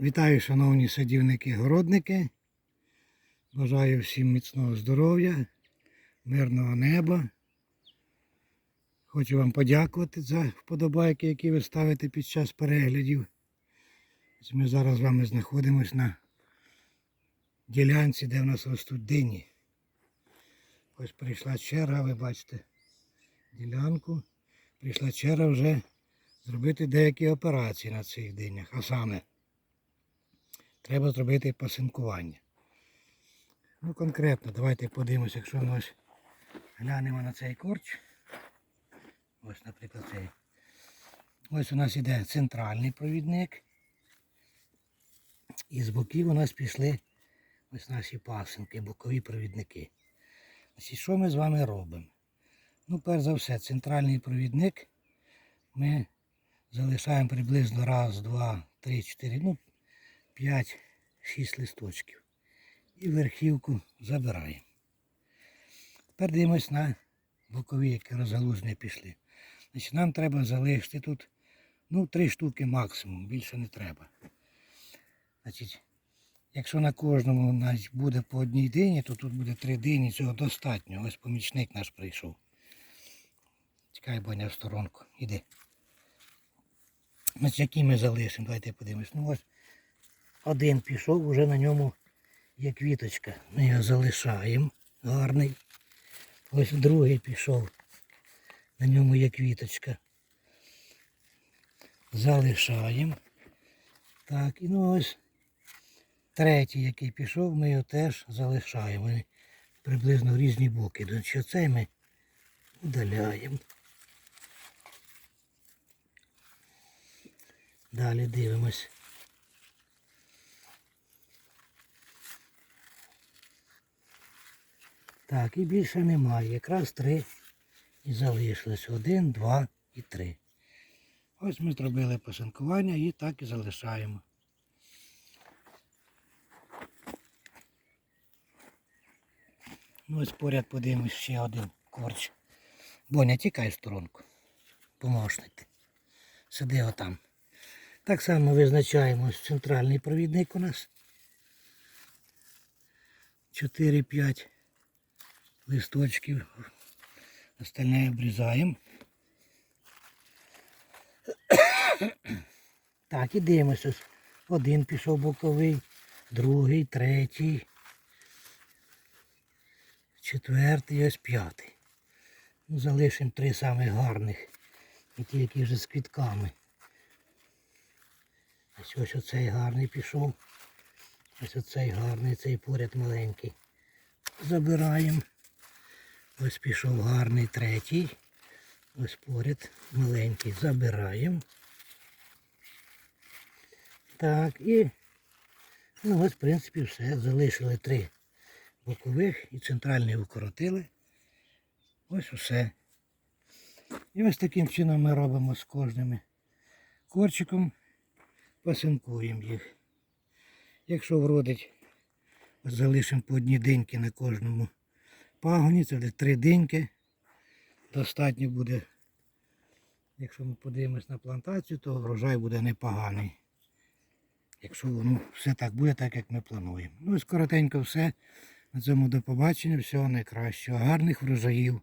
Вітаю, шановні садівники-городники. Бажаю всім міцного здоров'я, мирного неба. Хочу вам подякувати за вподобайки, які ви ставите під час переглядів. Ми зараз з вами знаходимося на ділянці, де в нас ростуть дині. Ось прийшла черга, ви бачите ділянку. Прийшла черга вже зробити деякі операції на цих динях. А саме треба зробити пасинкування. Ну, конкретно, давайте подивимося, якщо ми ось глянемо на цей корч. Ось, наприклад, цей. Ось у нас іде центральний провідник. І з боків у нас пішли ось наші пасинки, бокові провідники. Значить, що ми з вами робимо? Ну, перш за все, центральний провідник ми залишаємо приблизно раз, два, три, чотири, ну, п'ять, шість листочків. І верхівку забираємо. Тепер дивимось на бокові, які розгалужені пішли. Значить, нам треба залишити тут ну, три штуки максимум, більше не треба. Значить, якщо на кожному значить, буде по одній дині, то тут буде три дині, цього достатньо. Ось помічник наш прийшов. Чекай, Боня, в сторонку. Іди. Значить, які ми залишимо, давайте подивимось. Ну ось один пішов, вже на ньому є квіточка. Ми його залишаємо. Гарний. Ось другий пішов. На ньому є квіточка. Залишаємо. Так, і ну ось третій, який пішов, ми його теж залишаємо. Вони приблизно в різні боки. Значить, оцей ми удаляємо. Далі дивимось. Так, і більше немає. Якраз три і залишилось. Один, два і три. Ось ми зробили посинкування і так і залишаємо. Ну ось поряд подивимось ще один корч. Боня, тікай в сторонку. Помощник. Сиди отам. Так само визначаємо центральний провідник у нас. 4-5 листочків. Остальне обрізаємо. Так, і дивимося. Один пішов боковий, другий, третій, четвертий, ось п'ятий. Ну, залишимо три самих гарних. І ті, які вже з квітками. Ось ось оцей гарний пішов. Ось оцей гарний, цей поряд маленький. Забираємо. Ось пішов гарний третій. Ось поряд маленький. Забираємо. Так, і ну, ось, в принципі, все. Залишили три бокових і центральний укоротили. Ось усе. І ось таким чином ми робимо з кожним корчиком, пасинкуємо їх. Якщо вродить, залишимо по одній диньки на кожному пагоні, це буде три диньки. Достатньо буде, якщо ми подивимось на плантацію, то врожай буде непоганий. Якщо воно все так буде, так як ми плануємо. Ну і скоротенько все. На цьому до побачення. Всього найкращого. Гарних врожаїв.